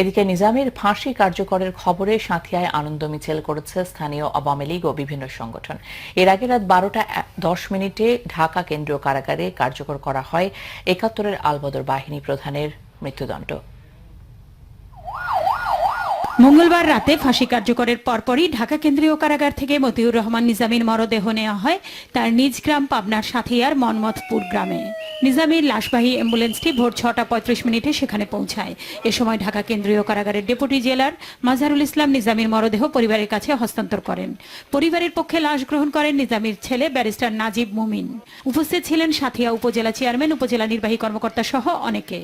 এদিকে নিজামের ফাঁসি কার্যকরের খবরে সাঁথিয়ায় আনন্দ মিছিল করেছে স্থানীয় আওয়ামী লীগ ও বিভিন্ন সংগঠন। এর আগে রাত বারোটা দশ মিনিটে ঢাকা কেন্দ্রীয় কারাগারে কার্যকর করা হয় একাত্তরের আলবদর বাহিনী প্রধানের মৃত্যুদণ্ড। মঙ্গলবার রাতে ফাঁসি কার্যকরের পরপরই ঢাকা কেন্দ্রীয় কারাগার থেকে মতিউর রহমান নিজামীর মরদেহ নেওয়া হয় তার নিজ গ্রাম পাবনার সাথিয়ার মনমথপুর গ্রামে। নিজামীর লাশবাহী অ্যাম্বুলেন্সটি ভোর ছটা পঁয়ত্রিশ মিনিটে সেখানে পৌঁছায়। এ সময় ঢাকা কেন্দ্রীয় কারাগারের ডেপুটি জেলার মাজারুল ইসলাম নিজামীর মরদেহ পরিবারের কাছে হস্তান্তর করেন। পরিবারের পক্ষে লাশ গ্রহণ করেন নিজামীর ছেলে ব্যারিস্টার নাজিব মুমিন। উপস্থিত ছিলেন সাথিয়া উপজেলা চেয়ারম্যান, উপজেলা নির্বাহী কর্মকর্তা সহ অনেকে।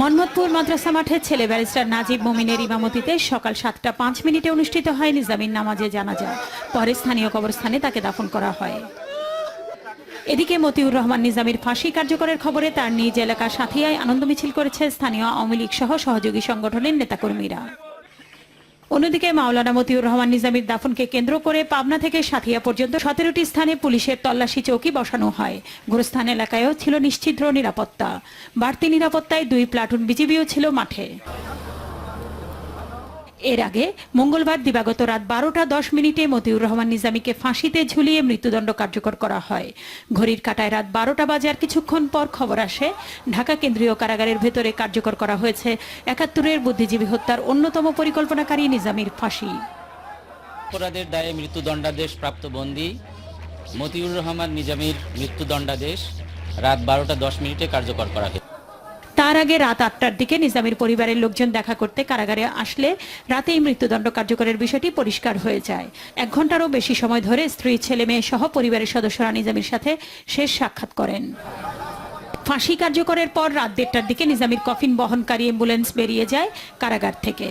মন্মথপুর মাদ্রাসা মাঠে ছেলে ব্যারিস্টার নাজিব মোমিনের ইমামতিতে সকাল সাতটা পাঁচ মিনিটে অনুষ্ঠিত হয় নিজামিন নামাজে জানা যায় পরে স্থানীয় কবরস্থানে তাকে দাফন করা হয়। এদিকে মতিউর রহমান নিজামীর ফাঁসি কার্যকরের খবরে তার নিজ এলাকা সাথিয়ায় আনন্দ মিছিল করেছে স্থানীয় আওয়ামী লীগ সহ সহযোগী সংগঠনের নেতাকর্মীরা। অন্যদিকে মাওলানা মতিউর রহমান নিজামীর দাফনকে কেন্দ্র করে পাবনা থেকে সাথিয়া পর্যন্ত সতেরোটি স্থানে পুলিশের তল্লাশি চৌকি বসানো হয়। গুরুস্থান এলাকায়ও ছিল নিশ্চিদ্র নিরাপত্তা। বাড়তি নিরাপত্তায় দুই প্লাটুন বিজিবিও ছিল মাঠে। এর আগে মঙ্গলবার দিবাগত রাত বারোটা দশ মিনিটে মতিউর রহমান নিজামীকে ফাঁসিতে ঝুলিয়ে মৃত্যুদণ্ড কার্যকর করা হয়। ঘড়ির কাটায় রাত বারোটা বাজার কিছুক্ষণ পর খবর আসে, ঢাকা কেন্দ্রীয় কারাগারের ভেতরে কার্যকর করা হয়েছে একাত্তরের বুদ্ধিজীবী হত্যার অন্যতম পরিকল্পনাকারী নিজামীর ফাঁসি। অপরাধের দায়ে মৃত্যুদণ্ডাদেশ প্রাপ্ত বন্দী মতিউর রহমান নিজামীর মৃত্যুদণ্ডাদেশ রাত বারোটা দশ মিনিটে কার্যকর করা হয়েছে। তার আগে রাত আটটার দিকে নিজামীর পরিবারের লোকজন দেখা করতে কারাগারে আসলে রাতেই মৃত্যুদণ্ড কার্যকরের বিষয়টি পরিষ্কার হয়ে যায়। এক ঘন্টারও বেশি সময় ধরে স্ত্রী, ছেলে, মেয়ে সহ পরিবারের সদস্যরা নিজামীর সাথে শেষ সাক্ষাৎ করেন। ফাঁসি কার্যকরের পর রাত দেড়টার দিকে নিজামীর কফিন বহনকারী অ্যাম্বুলেন্স বেরিয়ে যায় কারাগার থেকে।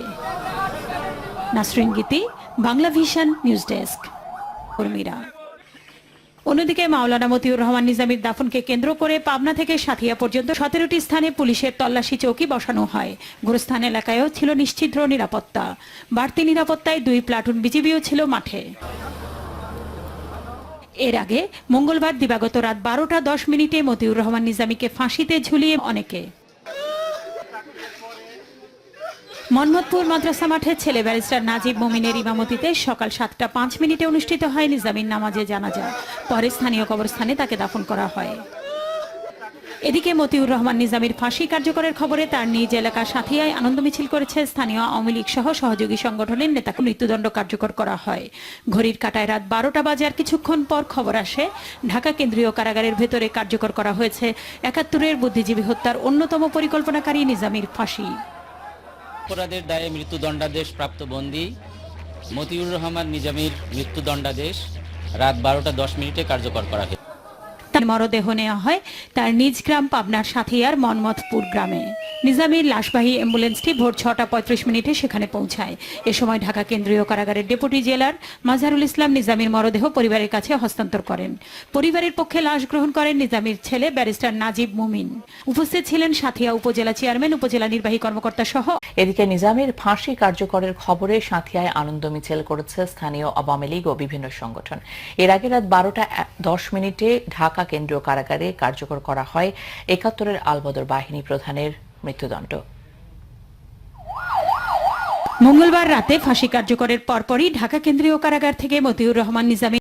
নাসরিন গীতি, বাংলা ভিশন, নিউজ ডেস্ক, কর্মীরা। অন্যদিকে মাওলানা মতিউর রহমান নিজামীর দাফনকে কেন্দ্র করে পাবনা থেকে সাথিয়া পর্যন্ত সতেরোটি স্থানে পুলিশের তল্লাশি চৌকি বসানো হয়। গুরুস্থান এলাকায়ও ছিল নিশ্চিদ্র নিরাপত্তা। বাড়তি নিরাপত্তায় দুই প্লাটুন বিজিবিও ছিল মাঠে। এর আগে মঙ্গলবার দিবাগত রাত বারোটা দশ মিনিটে মতিউর রহমান নিজামীকে ফাঁসিতে ঝুলিয়ে অনেকে মন্মথপুর মাদ্রাসা মাঠে ছেলে ব্যারিস্টার নাজিব মোমিনের ইমামতিতে সকাল সাতটা পাঁচ মিনিটে অনুষ্ঠিত হয় নিজামীর নামাজে জানাজা। পরে স্থানীয় কবরস্থানে তাকে দাফন করা হয়। এদিকে মতিউর রহমান নিজামীর ফাঁসি কার্যকরের খবরে তার নিজ এলাকা সাথিয়ায় আনন্দ মিছিল করেছে স্থানীয় আওয়ামী লীগ সহ সহযোগী সংগঠনের নেতাকে মৃত্যুদণ্ড কার্যকর করা হয়। ঘড়ির কাটায় রাত বারোটা বাজার কিছুক্ষণ পর খবর আসে, ঢাকা কেন্দ্রীয় কারাগারের ভেতরে কার্যকর করা হয়েছে। একাত্তরের বুদ্ধিজীবী হত্যার অন্যতম পরিকল্পনাকারী নিজামীর ফাঁসি। অপরাধের দায়ে মৃত্যুদণ্ডাদেশ প্রাপ্ত বন্দী মতিউর রহমান নিজামীর মৃত্যুদণ্ডাদেশ রাত বারোটা দশ মিনিটে কার্যকর করা হয়েছে। তার মরদেহ নেওয়া হয় তার নিজ গ্রাম পাবনার সাথিয়ার মনমথপুর গ্রামে। নিজামীর লাশবাহী অ্যাম্বুলেন্সটি ভোর ছটা পঁয়ত্রিশ মিনিটে সেখানে পৌঁছায়। এ সময় ঢাকা কেন্দ্রীয় কারাগারের ডেপুটি জেলার মাজারুল ইসলাম নিজামীর মরদেহ পরিবারের কাছে হস্তান্তর করেন। পরিবারের পক্ষে লাশ গ্রহণ করেন নিজামীর ছেলে ব্যারিস্টার নাজিব মুমিন। উপস্থিত ছিলেন সাথিয়া উপজেলা চেয়ারম্যান, উপজেলা নির্বাহী কর্মকর্তা সহ এদিকে নিজামের ফাঁসি কার্যকরের খবরে সাঁথিয়ায় আনন্দ মিছিল করেছে স্থানীয় আওয়ামী লীগ ও বিভিন্ন সংগঠন। এর আগে রাত বারোটা দশ মিনিটে ঢাকা কেন্দ্রীয় কারাগারে কার্যকর করা হয় একাত্তরের আলবদর বাহিনী প্রধানের মৃত্যুদণ্ড। মঙ্গলবার রাতে ফাঁসি কার্যকরের পরপরই ঢাকা কেন্দ্রীয় কারাগার থেকে মতিউর রহমান নিজামী